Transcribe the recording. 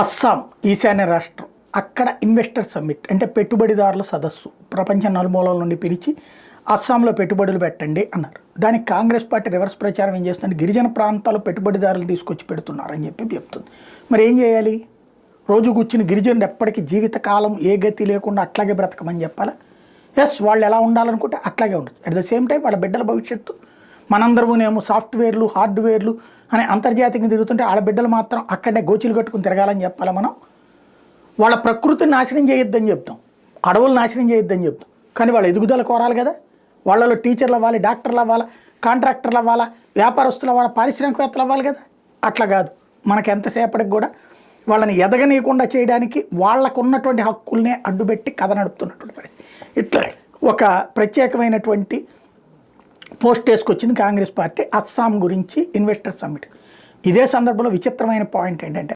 అస్సాం ఈశాన్య రాష్ట్రం. అక్కడ ఇన్వెస్టర్ సమ్మిట్ అంటే పెట్టుబడిదారుల సదస్సు. ప్రపంచ నలుమూలల నుండి పిలిచి అస్సాంలో పెట్టుబడులు పెట్టండి అన్నారు. దానికి కాంగ్రెస్ పార్టీ రివర్స్ ప్రచారం ఏం చేస్తుందంటే గిరిజన ప్రాంతాల్లో పెట్టుబడిదారులు తీసుకొచ్చి పెడుతున్నారని చెప్పి చెప్తుంది. మరి ఏం చేయాలి? రోజు కూర్చుని గిరిజనులు ఎప్పటికీ జీవితకాలం ఏ గతి లేకుండా అట్లాగే బ్రతకమని చెప్పాలా? ఎస్ వాళ్ళు ఎలా ఉండాలనుకుంటే అట్లాగే ఉండదు అట్ ద సేమ్ టైం వాళ్ళ బిడ్డల భవిష్యత్తు మనందరమునేమో సాఫ్ట్వేర్లు హార్డ్వేర్లు అనే అంతర్జాతీయంగా తిరుగుతుంటే ఆడబిడ్డలు బిడ్డలు మాత్రం అక్కడే గోచులు కట్టుకుని తిరగాలని చెప్పాలి మనం? వాళ్ళ ప్రకృతిని నాశనం చేయొద్దని చెప్తాం. అడవులు నాశనం చేయొద్దని చెప్తాం. కానీ వాళ్ళ ఎదుగుదల కోరాలి కదా? వాళ్ళలో టీచర్లు అవ్వాలి డాక్టర్లు అవ్వాలి కాంట్రాక్టర్లు అవ్వాలా వ్యాపారస్తులు అవ్వాలి పారిశ్రామికవేత్తలు అవ్వాలి కదా? అట్లా కాదు. మనకు ఎంతసేపటికి కూడా వాళ్ళని ఎదగనీయకుండా చేయడానికి వాళ్ళకు ఉన్నటువంటి హక్కుల్నే అడ్డుపెట్టి కథ నడుపుతున్నటువంటి పరిస్థితి. ఇట్లా ఒక ప్రత్యేకమైనటువంటి పోస్ట్ వేసుకొచ్చింది కాంగ్రెస్ పార్టీ అస్సాం గురించి ఇన్వెస్టర్ సమ్మిట్. ఇదే సందర్భంలో విచిత్రమైన పాయింట్ ఏంటంటే